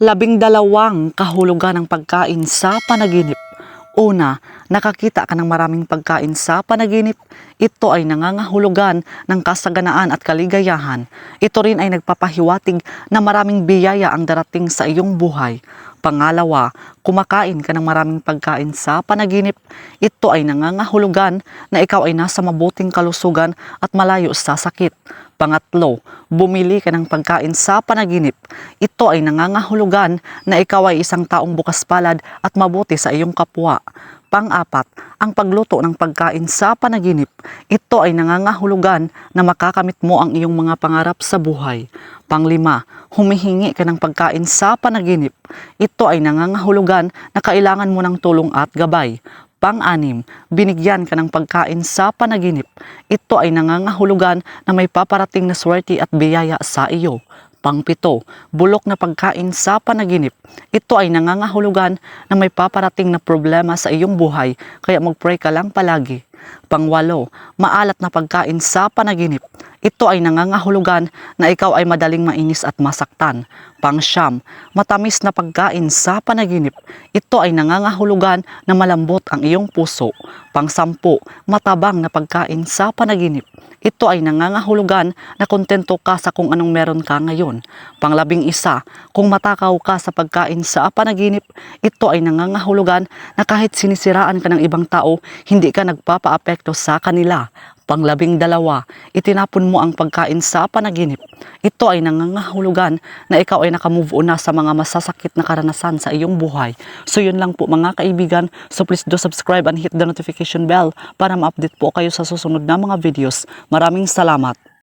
Labing dalawang kahulugan ng pagkain sa panaginip. Una, nakakita ka ng maraming pagkain sa panaginip. Ito ay nangangahulugan ng kasaganaan at kaligayahan. Ito rin ay nagpapahiwatig na maraming biyaya ang darating sa iyong buhay. Pangalawa, kumakain ka ng maraming pagkain sa panaginip. Ito ay nangangahulugan na ikaw ay nasa mabuting kalusugan at malayo sa sakit. Pangatlo, bumili ka ng pagkain sa panaginip. Ito ay nangangahulugan na ikaw ay isang taong bukas palad at mabuti sa iyong kapwa. Pang-apat, ang pagluto ng pagkain sa panaginip. Ito ay nangangahulugan na makakamit mo ang iyong mga pangarap sa buhay. Panglima, humihingi ka ng pagkain sa panaginip. Ito ay nangangahulugan na kailangan mo ng tulong at gabay. Pang-anim, binigyan ka ng pagkain sa panaginip. Ito ay nangangahulugan na may paparating na swerte at biyaya sa iyo. Pangpito, bulok na pagkain sa panaginip. Ito ay nangangahulugan na may paparating na problema sa iyong buhay, kaya mag-pray ka lang palagi. Pangwalo, maalat na pagkain sa panaginip. Ito ay nangangahulugan na ikaw ay madaling mainis at masaktan. Pangsyam, matamis na pagkain sa panaginip. Ito ay nangangahulugan na malambot ang iyong puso. Pangsampu, matabang na pagkain sa panaginip. Ito ay nangangahulugan na kontento ka sa kung anong meron ka ngayon. Panglabing isa, kung matakaw ka sa pagkain sa panaginip, ito ay nangangahulugan na kahit sinisiraan ka ng ibang tao, hindi ka nagpapaapekto sa kanila. Panglabing dalawa, itinapon mo ang pagkain sa panaginip. Ito ay nangangahulugan na ikaw ay nakamove on na sa mga masasakit na karanasan sa iyong buhay. So yun lang po mga kaibigan. So please do subscribe and hit the notification bell para ma-update po kayo sa susunod na mga videos. Maraming salamat.